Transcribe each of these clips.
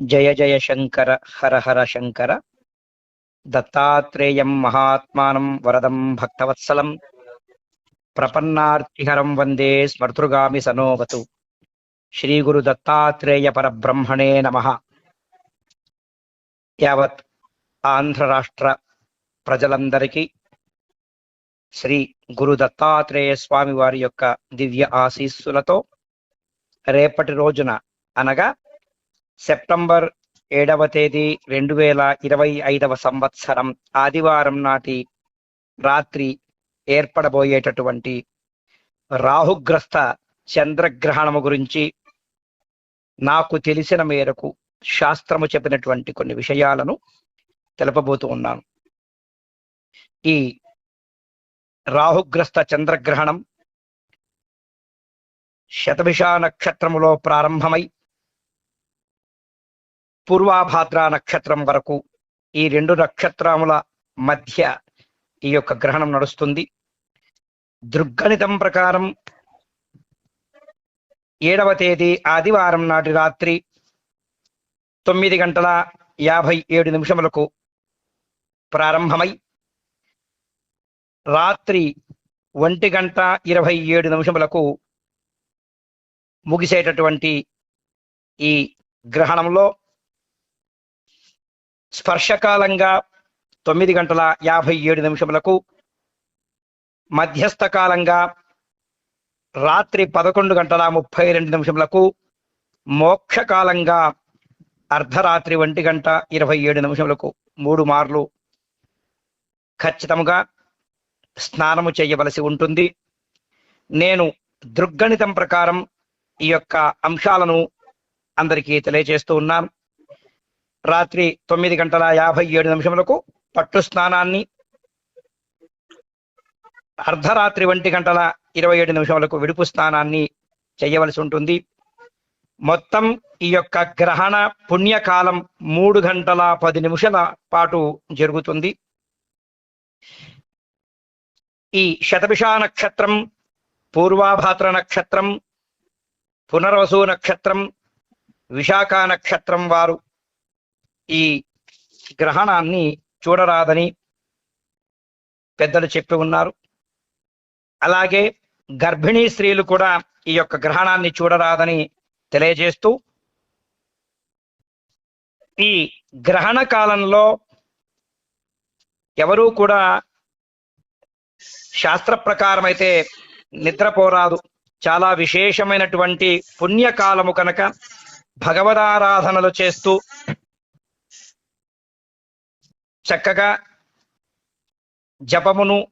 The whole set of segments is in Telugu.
జయ జయ శంకర హర హర శంకర. దత్తాత్రేయం మహాత్మానం వరదం భక్తవత్సలం. ప్రపన్నార్తిహరం వందే స్మర్తృగామి సనోవతు. శ్రీ గురు దత్తాత్రేయ పరబ్రహ్మణే నమ. యావత్ ఆంధ్ర రాష్ట్ర ప్రజలందరికీ శ్రీ గురు దత్తాత్రేయ స్వామి వారి యొక్క దివ్య ఆశీస్సులతో రేపటి రోజున అనగా సెప్టెంబర్ ఏడవ తేదీ రెండు వేల ఇరవై ఐదవ సంవత్సరం ఆదివారం నాటి రాత్రి ఏర్పడబోయేటటువంటి రాహుగ్రస్త చంద్రగ్రహణము గురించి నాకు తెలిసిన మేరకు శాస్త్రము చెప్పినటువంటి కొన్ని విషయాలను తెలపబోతూ ఉన్నాను. ఈ రాహుగ్రస్త చంద్రగ్రహణం శతభిష నక్షత్రములో ప్రారంభమై పూర్వాభాద్ర నక్షత్రం వరకు ఈ రెండు నక్షత్రముల మధ్య ఈ యొక్క గ్రహణం నడుస్తుంది. దృగ్గణితం ప్రకారం ఏడవ తేదీ ఆదివారం నాటి రాత్రి తొమ్మిది గంటల యాభై ఏడు నిమిషములకు ప్రారంభమై రాత్రి ఒంటి గంట ఇరవై ఏడు నిమిషములకు ముగిసేటటువంటి ఈ గ్రహణంలో స్పర్శకాలంగా తొమ్మిది గంటల యాభై ఏడు నిమిషములకు మధ్యస్థ కాలంగా రాత్రి పదకొండు గంటల ముప్పై రెండు నిమిషములకు మోక్షకాలంగా అర్ధరాత్రి ఒంటి గంట ఇరవై ఏడు నిమిషములకు మూడు మార్లు ఖచ్చితంగా స్నానము చేయవలసి ఉంటుంది. నేను దృగ్గణితం ప్రకారం ఈ యొక్క అంశాలను అందరికీ తెలియజేస్తూ ఉన్నాను. రాత్రి తొమ్మిది గంటల యాభై ఏడు నిమిషములకు పట్టు స్నానాన్ని అర్ధరాత్రి ఒంటి గంటల ఇరవై ఏడు నిమిషములకు విడుపు స్నానాన్ని చేయవలసి ఉంటుంది. మొత్తం ఈ యొక్క గ్రహణ పుణ్యకాలం మూడు గంటల పది నిమిషాల పాటు జరుగుతుంది. ఈ శతభిష నక్షత్రం పూర్వాభాద్ర నక్షత్రం పునర్వసు నక్షత్రం విశాఖ నక్షత్రం వారు ఈ గ్రహణాన్ని చూడరాదని పెద్దలు చెప్పి ఉన్నారు. అలాగే గర్భిణీ స్త్రీలు కూడా ఈ యొక్క గ్రహణాన్ని చూడరాదని తెలియజేస్తూ ఈ గ్రహణ కాలంలో ఎవరూ కూడా శాస్త్ర ప్రకారం అయితే నిద్రపోరాదు. చాలా విశేషమైనటువంటి పుణ్యకాలము కనుక భగవదారాధనలు చేస్తూ చక్కగా జపమును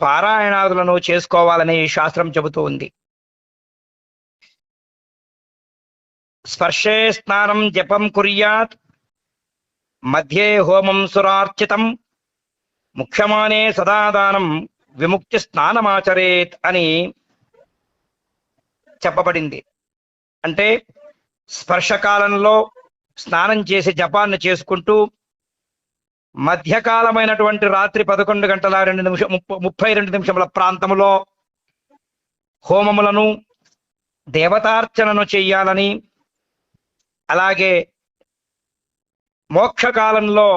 పారాయణాదులను చేసుకోవాలని శాస్త్రం చెబుతూ ఉంది. స్పర్శే స్నానం జపం కుర్యాత్ మధ్యే హోమం సురార్చితం ముఖ్యమానే సదాదానం విముక్తి స్నానమాచరేత్ అని చెప్పబడింది. అంటే స్పర్శకాలంలో స్నానం చేసి జపాన్ని చేసుకుంటూ మధ్యకాలమైనటువంటి రాత్రి పదకొండు గంటల రెండు నిమిషం ముప్పై రెండు నిమిషముల ప్రాంతములో హోమములను దేవతార్చనను చెయ్యాలని అలాగే మోక్షకాలంలో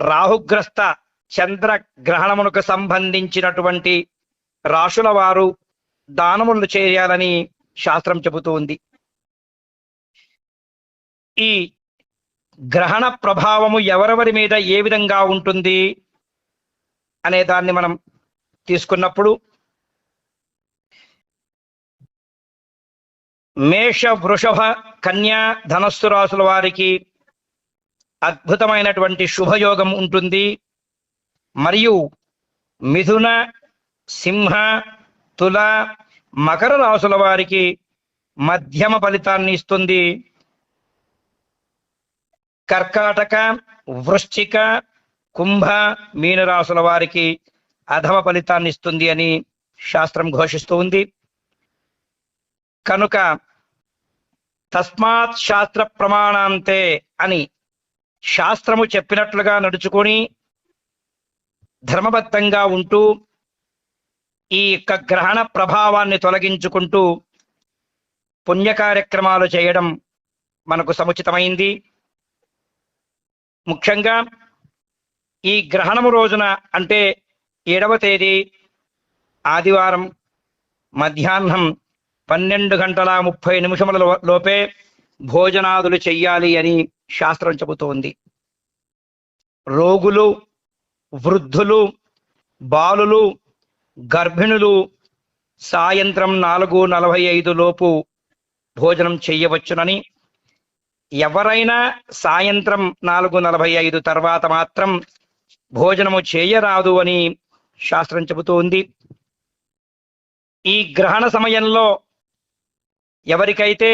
రాహుగ్రస్త చంద్ర గ్రహణమునకు సంబంధించినటువంటి రాశుల వారు దానములు చేయాలని శాస్త్రం చెబుతూ ఉంది. ఈ గ్రహణ ప్రభావము ఎవరెవరి మీద ఏ విధంగా ఉంటుంది అనే దాన్ని మనం తీసుకున్నప్పుడు మేష వృషభ కన్యా ధనస్సు రాసుల వారికి అద్భుతమైనటువంటి శుభయోగం ఉంటుంది. మరియు మిథున సింహ తుల మకర రాసుల వారికి మధ్యమ ఫలితాన్ని ఇస్తుంది. కర్కాటక వృశ్చిక కుంభ మీనరాశుల వారికి అధమ ఫలితాన్ని ఇస్తుంది అని శాస్త్రం ఘోషిస్తూ ఉంది. కనుక తస్మాత్ శాస్త్ర ప్రమాణాంతే అని శాస్త్రము చెప్పినట్లుగా నడుచుకొని ధర్మబద్ధంగా ఉంటూ ఈ యొక్క గ్రహణ ప్రభావాన్ని తొలగించుకుంటూ పుణ్య కార్యక్రమాలు చేయడం మనకు సముచితమైంది. ముఖ్యంగా ఈ గ్రహణము రోజున అంటే ఏడవ తేదీ ఆదివారం మధ్యాహ్నం పన్నెండు గంటల ముప్పై నిమిషముల లోపే భోజనాదులు చెయ్యాలి అని శాస్త్రం చెబుతోంది. రోగులు వృద్ధులు బాలులు గర్భిణులు సాయంత్రం నాలుగు నలభై ఐదు లోపు భోజనం చెయ్యవచ్చునని ఎవరైనా సాయంత్రం నాలుగు నలభై ఐదు తర్వాత మాత్రం భోజనము చేయరాదు అని శాస్త్రం చెబుతోంది ఈ గ్రహణ సమయంలో ఎవరికైతే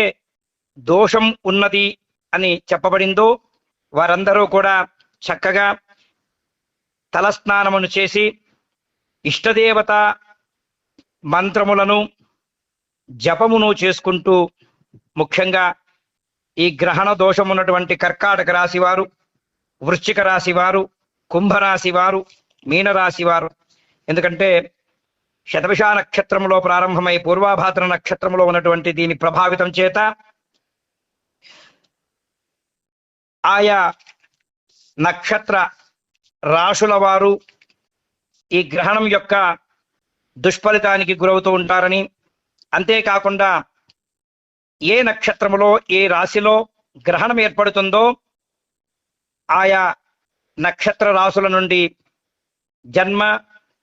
దోషం ఉన్నది అని చెప్పబడిందో వారందరూ కూడా చక్కగా తలస్నానమును చేసి ఇష్టదేవత మంత్రములను జపమును చేసుకుంటూ ముఖ్యంగా ఈ గ్రహణ దోషం ఉన్నటువంటి కర్కాటక రాశి వారు వృశ్చిక రాశి వారు కుంభరాశి వారు మీనరాశి వారు ఎందుకంటే శతభిష నక్షత్రంలో ప్రారంభమై పూర్వాభాద్ర నక్షత్రంలో ఉన్నటువంటి దీని ప్రభావితం చేత ఆయా నక్షత్ర రాశుల వారు ఈ గ్రహణం యొక్క దుష్ఫలితానికి గురవుతూ ఉంటారని అంతేకాకుండా ఏ నక్షత్రములో ఏ రాశిలో గ్రహణం ఏర్పడుతుందో ఆయా నక్షత్ర రాశుల నుండి జన్మ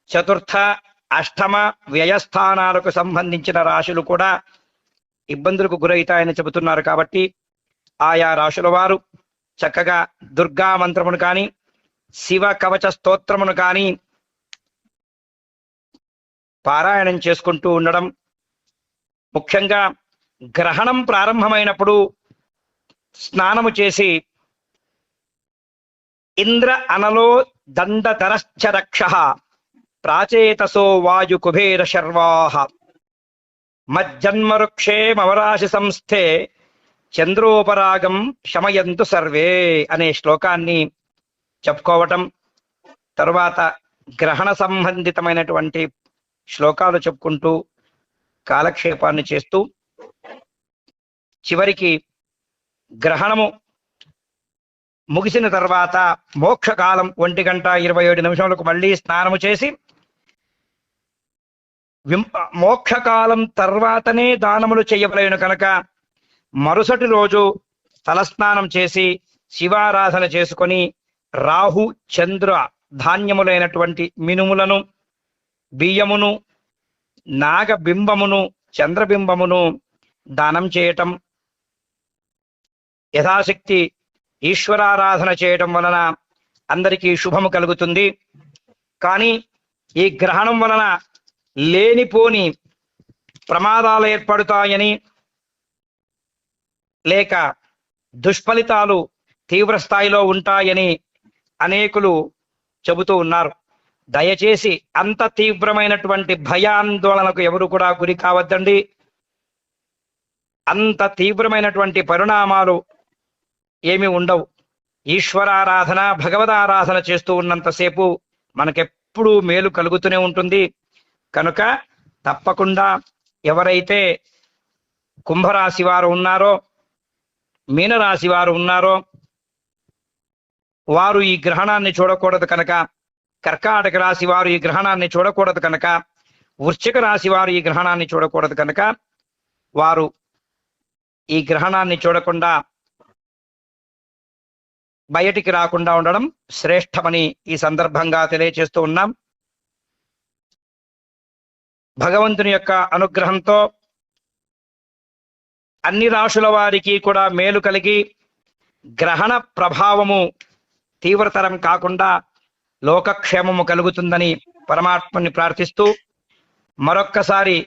చతుర్థ అష్టమ వ్యయస్థానాలకు సంబంధించిన రాశులు కూడా ఇబ్బందులకు గురవుతాయని చెబుతున్నారు కాబట్టి ఆయా రాశుల వారు చక్కగా దుర్గా మంత్రమును కానీ శివ కవచ స్తోత్రమును కానీ పారాయణం చేసుకుంటూ ఉండడం ముఖ్యంగా గ్రహణం ప్రారంభమైనప్పుడు స్నానము చేసి ఇంద్ర అనలో దండతరశ్చ రక్ష ప్రాచేతసో వాయు కుబేర శర్వాహ మజ్జన్మరుక్షే మవరాశి సంస్థే చంద్రోపరాగం శమయంతు సర్వే అనే శ్లోకాన్ని చెప్పుకోవటం తరువాత గ్రహణ సంబంధితమైనటువంటి శ్లోకాలు చెప్పుకుంటూ కాలక్షేపాన్ని చేస్తూ చివరికి గ్రహణము ముగిసిన తర్వాత మోక్షకాలం ఒంటి గంట ఇరవై ఏడు నిమిషములకు మళ్ళీ స్నానము చేసి విం- మోక్షకాలం తర్వాతనే దానములు చేయవలేను కనుక మరుసటి రోజు తలస్నానం చేసి శివారాధన చేసుకొని రాహు చంద్ర ధాన్యములైనటువంటి మినుములను బియ్యమును నాగబింబమును చంద్రబింబమును దానం చేయటం యథాశక్తి ఈశ్వరారాధన చేయటం వలన అందరికీ శుభము కలుగుతుంది. కానీ ఈ గ్రహణం వలన లేనిపోని ప్రమాదాలు ఏర్పడుతాయని లేక దుష్ఫలితాలు తీవ్ర స్థాయిలో ఉంటాయని అనేకులు చెబుతూ ఉన్నారు. దయచేసి అంత తీవ్రమైనటువంటి భయాందోళనకు ఎవరు కూడా గురి కావద్దండి. అంత తీవ్రమైనటువంటి పరిణామాలు ఏమి ఉండవు. ఈశ్వరారాధన భగవదారాధన చేస్తూ ఉన్నంతసేపు మనకెప్పుడూ మేలు కలుగుతూనే ఉంటుంది. కనుక తప్పకుండా ఎవరైతే కుంభరాశి వారు ఉన్నారో మీనరాశి వారు ఉన్నారో వారు ఈ గ్రహణాన్ని చూడకూడదు కనుక కర్కాటక రాశి వారు ఈ గ్రహణాన్ని చూడకూడదు కనుక వృశ్చిక రాశి వారు ఈ గ్రహణాన్ని చూడకూడదు కనుక వారు ఈ గ్రహణాన్ని చూడకుండా బయటికి రాకుండా ఉండడం శ్రేష్టమని ఈ సందర్భంగా తెలియచేస్తూ ఉన్నాం. భగవంతుని యొక్క అనుగ్రహంతో అన్ని రాశుల వారికి కూడా మేలు కలిగి గ్రహణ ప్రభావము తీవ్రతరం కాకుండా లోకక్షేమము కలుగుతుందని పరమాత్మని ప్రార్థిస్తూ మరొక్కసారి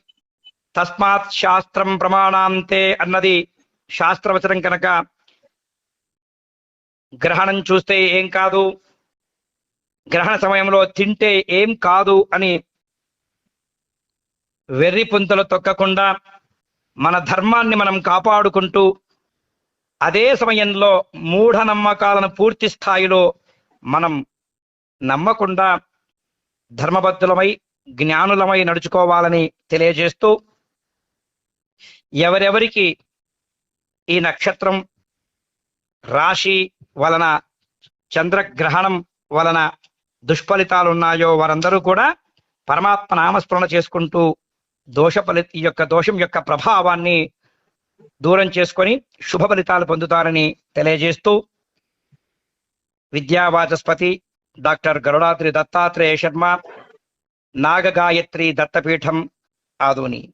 తస్మాత్ శాస్త్రం ప్రమాణాంతే అన్నది శాస్త్రవచనం కనుక గ్రహణం చూస్తే ఏం కాదు? గ్రహణ సమయంలో తింటే ఏం కాదు అని వెర్రి పుంతలు తొక్కకుండా మన ధర్మాన్ని మనం కాపాడుకుంటూ అదే సమయంలో మూఢనమ్మకాలను పూర్తి స్థాయిలో మనం నమ్మకుండా ధర్మబద్ధులమై జ్ఞానులమై నడుచుకోవాలని తెలియజేస్తూ ఎవరెవరికి ఈ నక్షత్రం రాశి వలన చంద్రగ్రహణం వలన దుష్ఫలితాలు ఉన్నాయో వారందరూ కూడా పరమాత్మ నామస్మరణ చేసుకుంటూ దోష ఫలి ఈ యొక్క దోషం యొక్క ప్రభావాన్ని దూరం చేసుకొని శుభ ఫలితాలు పొందుతారని తెలియజేస్తూ విద్యావాచస్పతి డాక్టర్ గరుడాద్రి దత్తాత్రేయ శర్మ నాగగాయత్రి దత్తపీఠం ఆదోని.